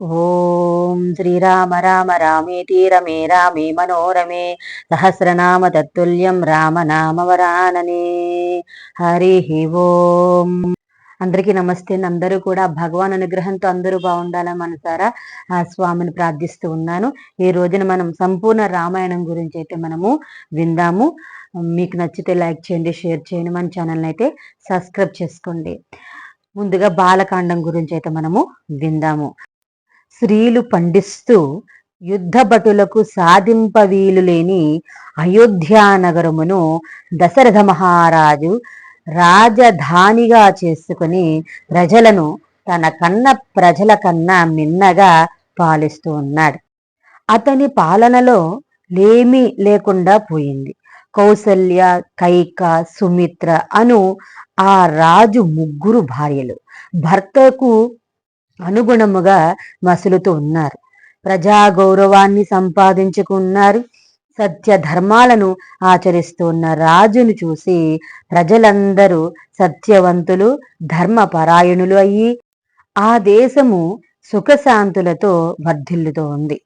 ఓం శ్రీరామ రామ రామేతి రమే రామే మనోరమే సహస్రనామ తత్తుల్యం రామనామవరాననే హరి ఓం. అందరికీ నమస్తే. అందరూ కూడా భగవాన్ అనుగ్రహంతో అందరూ బాగుండాలని మనసారా? ఆ స్వామిని ప్రార్థిస్తూ ఉన్నాను. ఈ రోజున మనం సంపూర్ణ రామాయణం గురించి అయితే మనము విందాము. మీకు నచ్చితే లైక్ చేయండి షేర్ చేయండి. మన ఛానల్ని అయితే సబ్స్క్రైబ్ చేసుకోండి. ముందుగా బాలకాండం గురించి అయితే మనము విందాము. స్త్రీలు పండిస్తూ యుద్ధ భటులకు సాధింప వీలు లేని అయోధ్యానగరమును దశరథ మహారాజు రాజధానిగా చేసుకుని ప్రజలను తన కన్న ప్రజల కన్నా మిన్నగా పాలిస్తూ ఉన్నాడు. అతని పాలనలో లేమి లేకుండా పోయింది. కౌసల్య కైక సుమిత్ర అను ఆ రాజు ముగ్గురు భార్యలు. భర్తకు అనుగుణముగా మసులుతూ ఉన్నారు. ప్రజా గౌరవాన్ని సంపాదించుకున్నారు. సత్య ధర్మాలను ఆచరిస్తున్న రాజును చూసి ప్రజలందరూ సత్యవంతులు ధర్మపరాయణులు అయ్యి ఆ దేశము సుఖశాంతులతో వర్ధిల్లుతూ ఉంది.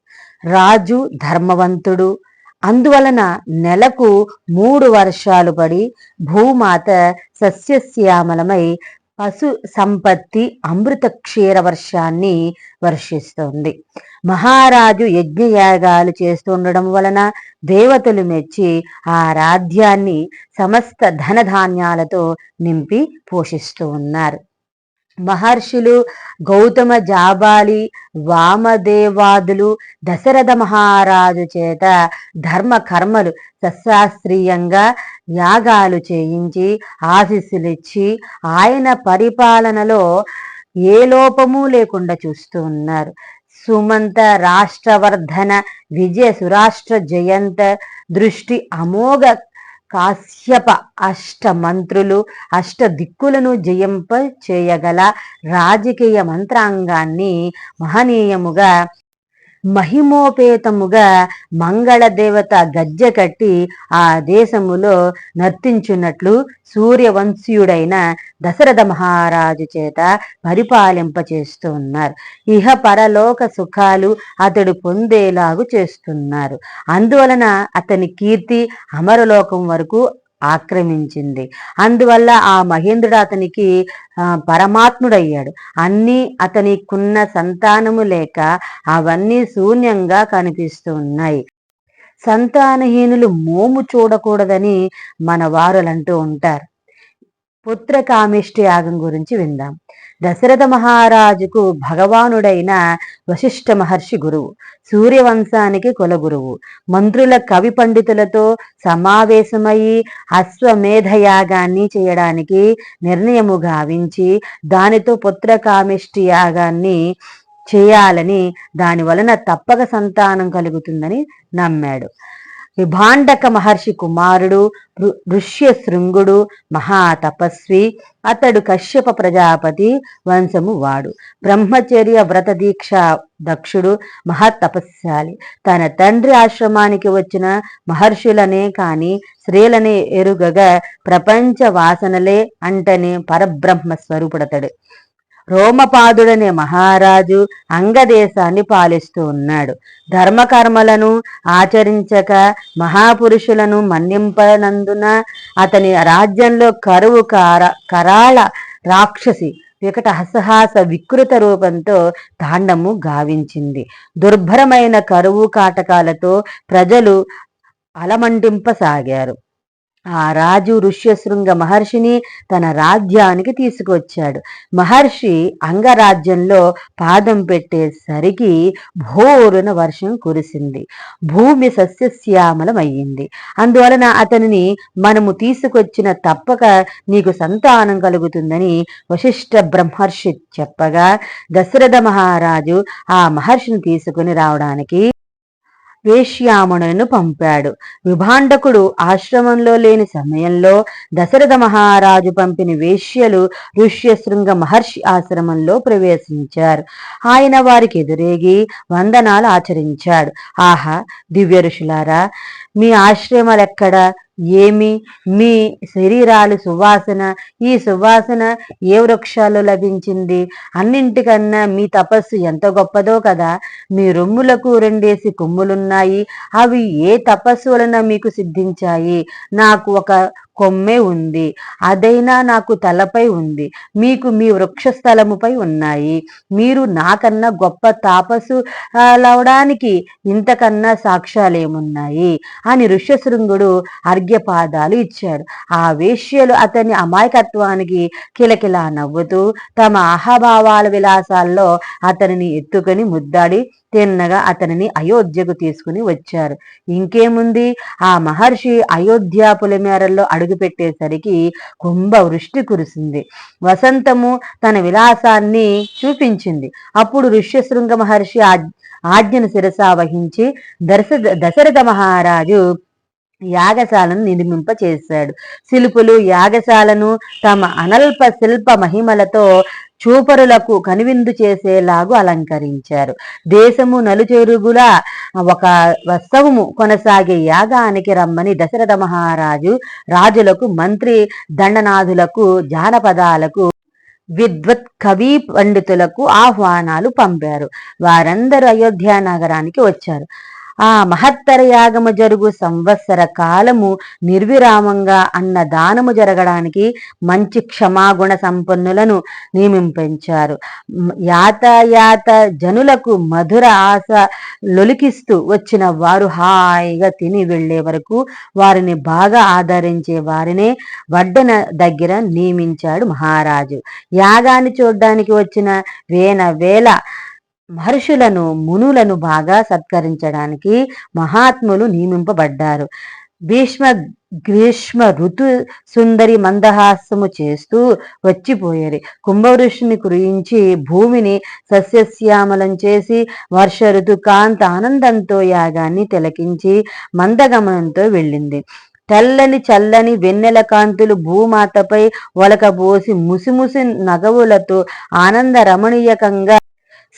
రాజు ధర్మవంతుడు. అందువలన నెలకు మూడు వర్షాలు పడి భూమాత సస్యశ్యామలమై పశు సంపత్తి అమృత క్షీర వర్షాన్ని వర్షిస్తుంది. మహారాజు యజ్ఞయాగాలు చేస్తుండడం వలన దేవతలు మెచ్చి ఆ రాధ్యాన్ని సమస్త ధనధాన్యాలతో నింపి పోషిస్తూ ఉన్నారు. మహర్షులు గౌతమ జాబాలి వామదేవాదులు దశరథ మహారాజు చేత ధర్మ కర్మలు సశాస్త్రీయంగా యాగాలు చేయించి ఆశీస్సులిచ్చి ఆయన పరిపాలనలో ఏ లోపము లేకుండా చూస్తూ ఉన్నారు. సుమంత రాష్ట్రవర్ధన విజయ సురాష్ట్ర జయంత దృష్టి అమోఘ కాశ్యప అష్ట మంత్రులు అష్ట దిక్కులను జయింప చేయగల రాజకీయ మంత్రాంగాన్ని మహనీయముగా మహిమోపేతముగా మంగళ దేవత గజ్జె కట్టి ఆ దేశములో నర్తించున్నట్లు సూర్యవంశీయుడైన దశరథ మహారాజు చేత పరిపాలింప చేస్తూ ఉన్నారు ఇహ పరలోక సుఖాలు అతడు పొందేలాగు చేస్తున్నారు. అందువలన అతని కీర్తి అమరలోకం వరకు ఆక్రమించింది. అందువల్ల ఆ మహేంద్రుడు అతనికి పరమాత్ముడయ్యాడు. అన్నీ అతనికున్న సంతానము లేక అవన్నీ శూన్యంగా కనిపిస్తూ ఉన్నాయి సంతానహీనులు మోము చూడకూడదని మన వారులంటూ ఉంటారు. పుత్ర కామిష్టి యాగం గురించి విందాం. దశరథ మహారాజుకు భగవానుడైన వశిష్ఠ మహర్షి గురువు సూర్యవంశానికి కులగురువు మంత్రుల కవి పండితులతో సమావేశమయ్యి అశ్వమేధయాగాన్ని చేయడానికి నిర్ణయము గావించి దానితో పుత్రకామిష్టి యాగాన్ని చేయాలని దాని వలన తప్పక సంతానం కలుగుతుందని నమ్మాడు. విభాండక మహర్షి కుమారుడు ఋష్యశృంగుడు మహాతపస్వి అతడు కశ్యప ప్రజాపతి వంశము వాడు. బ్రహ్మచర్య వ్రత దీక్ష దక్షుడు మహాతపస్శాలి. తన తండ్రి ఆశ్రమానికి వచ్చిన మహర్షులనే కాని స్త్రీలనే ఎరుగగా ప్రపంచ వాసనలే అంటనే పరబ్రహ్మ స్వరూపుడతడు రోమపాదుడనే మహారాజు అంగదేశాన్ని పాలిస్తూ ఉన్నాడు. ధర్మకర్మలను ఆచరించక మహాపురుషులను మన్నింపనందున అతని రాజ్యంలో కరువు కార కరాళ రాక్షసి వికట హసహాస వికృత రూపంతో తాండము గావించింది. దుర్భరమైన కరువు కాటకాలతో ప్రజలు అలమంటింపసాగారు. ఆ రాజు ఋష్యశృంగ మహర్షిని తన రాజ్యానికి తీసుకొచ్చాడు. మహర్షి అంగరాజ్యంలో పాదం పెట్టేసరికి భోరున వర్షం కురిసింది. భూమి సస్యశ్యామలమయ్యింది. అందువలన అతనిని మనము తీసుకొచ్చిన తప్పక నీకు సంతానం కలుగుతుందని వశిష్ఠ బ్రహ్మర్షి చెప్పగా దశరథ మహారాజు ఆ మహర్షిని తీసుకుని రావడానికి వేశ్యామణులను పంపాడు. విభాండకుడు ఆశ్రమంలో లేని సమయంలో దశరథ మహారాజు పంపిన వేశ్యలు ఋష్యశృంగ మహర్షి ఆశ్రమంలో ప్రవేశించారు. ఆయన వారికి ఎదురేగి వందనాలు ఆచరించాడు. ఆహా దివ్య ఋషులారా మీ ఆశ్రమాలెక్కడ? ఏమి? మీ శరీరాలు సువాసన ఈ సువాసన ఏ వృక్షాలు లభించింది? అన్నింటికన్నా మీ తపస్సు ఎంత గొప్పదో కదా. మీ రొమ్ములకు రెండేసి కొమ్ములున్నాయి. అవి ఏ తపస్సు వలన మీకు సిద్ధించాయి? నాకు ఒక కొమ్మే ఉంది. అదైనా నాకు తలపై ఉంది. మీకు మీ వృక్ష స్థలముపై ఉన్నాయి. మీరు నాకన్నా గొప్ప తాపసు లవడానికి ఇంతకన్నా సాక్ష్యాలేమున్నాయి? అని ఋష్యశృంగుడు అర్ఘ్యపాదాలు ఇచ్చాడు. ఆ వేష్యలు అతని అమాయకత్వానికి కిలకిలా నవ్వుతూ తమ అహభావాల విలాసాల్లో అతనిని ఎత్తుకొని ముద్దాడి తిన్నగా అతనిని అయోధ్యకు తీసుకుని వచ్చారు. ఇంకేముంది? ఆ మహర్షి అయోధ్య పులిమేరల్లో అడుగుపెట్టేసరికి కుంభ వృష్టి కురిసింది. వసంతము తన విలాసాన్ని చూపించింది. అప్పుడు ఋష్యశృంగ మహర్షి ఆజ్ఞను శిరస వహించి దశ దశరథ మహారాజు యాగశాలను నిర్మింప చేశాడు. శిల్పులు యాగశాలను తమ అనల్ప శిల్ప మహిమలతో చూపరులకు కనువిందు చేసేలాగు అలంకరించారు. దేశము నలుచెరుగుల ఒక వస్తవము కొనసాగే యాగానికి రమ్మని దశరథ మహారాజు రాజులకు మంత్రి దండనాథులకు జానపదాలకు విద్వత్ కవి పండితులకు ఆహ్వానాలు పంపారు. వారందరూ అయోధ్య నగరానికి వచ్చారు. ఆ మహత్తర యాగము జరుగు సంవత్సర కాలము నిర్విరామంగా అన్న దానము జరగడానికి మంచి క్షమాగుణ సంపన్నులను నియమింపించారు. యాతాయాత జనులకు మధుర ఆశ లొలికిస్తూ వచ్చిన వారు హాయిగా తిని వెళ్ళే వరకు వారిని బాగా ఆదరించే వారినే వడ్డన దగ్గర నియమించాడు మహారాజు. యాగాన్ని చూడ్డానికి వచ్చిన వేన వేల మహర్షులను మునులను బాగా సత్కరించడానికి మహాత్ములు నియమింపబడ్డారు. భీష్మ గ్రీష్మ ఋతు సుందరి మందహాసము చేస్తూ వచ్చిపోయారు కుంభవృష్ణిని కురించి భూమిని సస్యశ్యామలం చేసి వర్ష ఋతు కాంత ఆనందంతో యాగాన్ని తిలకించి మందగమనంతో వెళ్ళింది. తెల్లని చల్లని వెన్నెల కాంతులు భూమాతపై ఒలకబోసి ముసిముసి నగవులతో ఆనంద రమణీయకంగా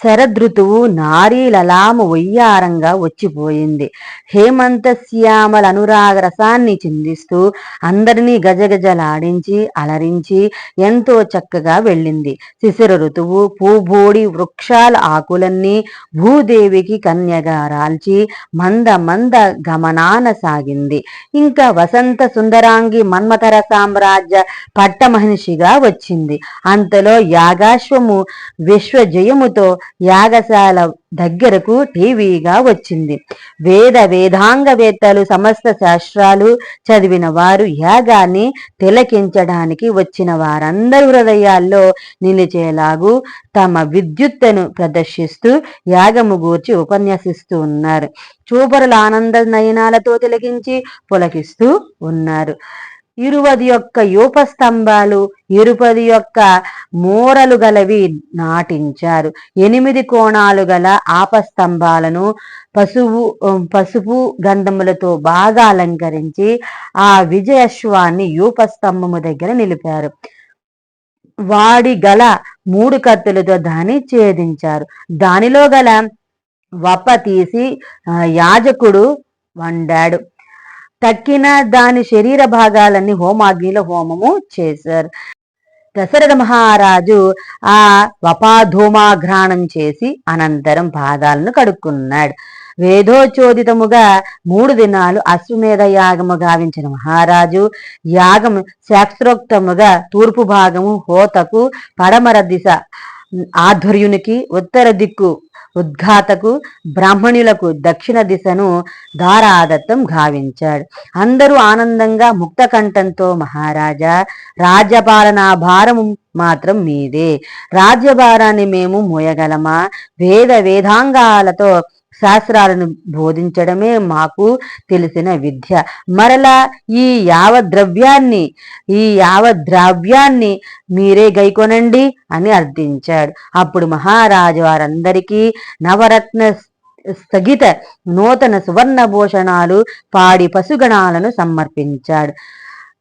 శరదృతువు నారీలలాము ఒయ్యారంగా వచ్చిపోయింది. హేమంత శ్యామల అనురాగ రసాన్ని చిందిస్తూ అందరినీ గజగజలాడించి అలరించి ఎంతో చక్కగా వెళ్ళింది. శిశిర ఋతువు పూబోడి వృక్షాల ఆకులన్నీ భూదేవికి కన్యగా రాల్చి మంద మంద గమనాన సాగింది. ఇంకా వసంత సుందరాంగి మన్మథర సామ్రాజ్య పట్టమహిషిగా వచ్చింది. అంతలో యాగాశ్వము విశ్వజయముతో యాగశాల దగ్గరకు టీవీగా వచ్చింది. వేద వేదాంగవేత్తలు సమస్త శాస్త్రాలు చదివిన వారు యాగాన్ని తిలకించడానికి వచ్చిన వారందరి హృదయాల్లో నిలిచేలాగు తమ విద్యుత్తును ప్రదర్శిస్తూ యాగము గూర్చి ఉపన్యసిస్తూ ఉన్నారు. చూపరుల ఆనంద నయనాలతో తిలకించి పులకిస్తూ ఉన్నారు. ఇరువది యొక్క యూపస్తంభాలు ఇరుపది యొక్క మూరలు గలవి నాటించారు. ఎనిమిది కోణాలు గల ఆపస్తంభాలను పసుపు పసుపు గంధములతో బాగా అలంకరించి ఆ విజయశ్వాన్ని యూపస్తంభము దగ్గర నిలిపారు. వాడి గల మూడు కత్తులతో దాన్ని ఛేదించారు. దానిలో గల వప్ప తీసి యాజకుడు వండాడు. తక్కిన దాని శరీర భాగాలన్నీ హోమాగ్నిలో హోమము చేశారు. దశరథ మహారాజు ఆ వపాధూమాఘ్రాణం చేసి అనంతరం పాదాలను కడుక్కున్నాడు. వేదోచోదితముగా మూడు దినాలు అశ్వమేధ యాగము గావించిన మహారాజు యాగం శాస్త్రోక్తముగా తూర్పు భాగము హోతకు పడమర దిశ ఆధ్వర్యునికి ఉత్తర దిక్కు ఉద్ఘాతకు బ్రాహ్మణులకు దక్షిణ దిశను దారాదత్తం గావించాడు. అందరూ ఆనందంగా ముక్తకంఠంతో మహారాజా రాజ్యపాలనా భారం మాత్రం మీదే. రాజ్యభారాన్ని మేము మోయగలమా? వేద వేదాంగాలతో శాస్త్రాలను బోధించడమే మాకు తెలిసిన విద్య. మరలా ఈ యావ ద్రవ్యాన్ని ఈ యావ ద్రవ్యాన్ని మీరే గైకొనండి అని అర్థించాడు. అప్పుడు మహారాజు వారందరికీ నవరత్న స్థగిత నూతన సువర్ణ భూషణాలు పాడి పశుగణాలను సమర్పించాడు.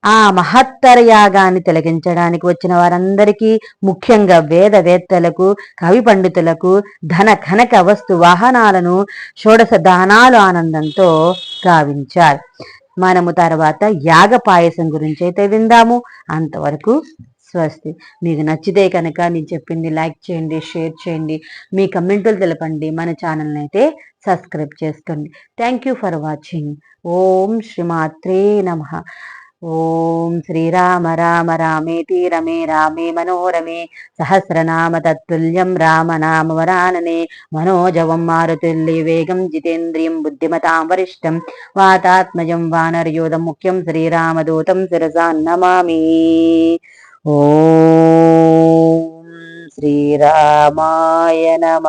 ఆ మహత్తర యాగాన్ని తిలగించడానికి వచ్చిన వారందరికీ ముఖ్యంగా వేదవేత్తలకు కవి పండితులకు ధన కనక వస్తు వాహనాలను షోడశ దానాలు ఆనందంతో గావించారు. మనము తర్వాత యాగ పాయసం గురించి అయితే విందాము. అంతవరకు స్వస్తి. మీకు నచ్చితే కనుక నేను చెప్పింది లైక్ చేయండి షేర్ చేయండి మీ కమెంట్లు తెలపండి మన ఛానల్ని అయితే సబ్స్క్రైబ్ చేసుకోండి. Thank you for watching. ఓం శ్రీమాత్రే నమ. ఓం శ్రీరామ రామ రామేతి రమే రామే మనోరమే సహస్రనామ తత్తుల్యం రామనామ వరాననే మనోజవం మారుతుల్య వేగం జితేంద్రియం బుద్ధిమతాం వరిష్టం వాతాత్మజం వానర్యోధం ముఖ్యం శ్రీరామదూతం శిరసా నమామి. ఓం శ్రీరామాయ నమ.